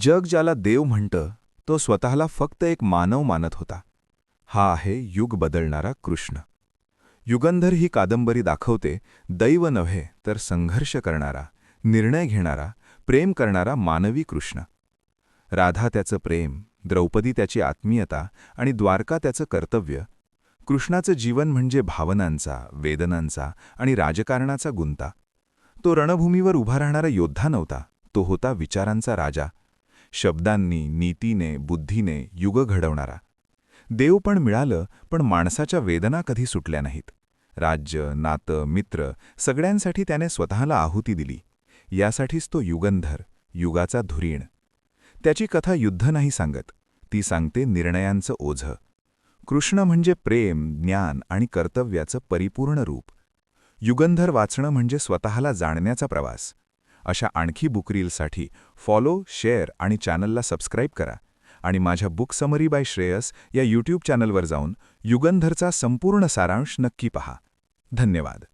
जग ज्याला देव म्हणतं तो स्वतःला फक्त एक मानव मानत होता. हा आहे युग बदलणारा कृष्ण. युगंधर ही कादंबरी दाखवते दैव नव्हे तर संघर्ष करणारा निर्णय घेणारा प्रेम करणारा मानवी कृष्ण. राधा त्याचं प्रेम द्रौपदी त्याची आत्मीयता आणि द्वारका त्याचं कर्तव्य. कृष्णाचं जीवन म्हणजे भावनांचा वेदनांचा आणि राजकारणाचा गुंता. तो रणभूमीवर उभा राहणारा योद्धा नव्हता तो होता विचारांचा राजा. शब्दांनी नीतीने बुद्धीने युग घडवणारा. देव पण मिळालं पण माणसाच्या वेदना कधी सुटल्या नाहीत. राज्य नातं मित्र सगळ्यांसाठी त्याने स्वतःला आहुती दिली. यासाठीच तो युगंधर युगाचा धुरीण. त्याची कथा युद्ध नाही सांगत. ती सांगते निर्णयांचं ओझं. कृष्ण म्हणजे प्रेम ज्ञान आणि कर्तव्याचं परिपूर्ण रूप. युगंधर वाचणं म्हणजे स्वतःला जाणण्याचा प्रवास. अशा आणखी बुकरीलसाठी फॉलो शेअर आणि चॅनलला सबस्क्राईब करा. आणि माझ्या बुक समरी बाय श्रेयस या यूट्यूब चॅनलवर जाऊन युगंधरचा संपूर्ण सारांश नक्की पहा. धन्यवाद.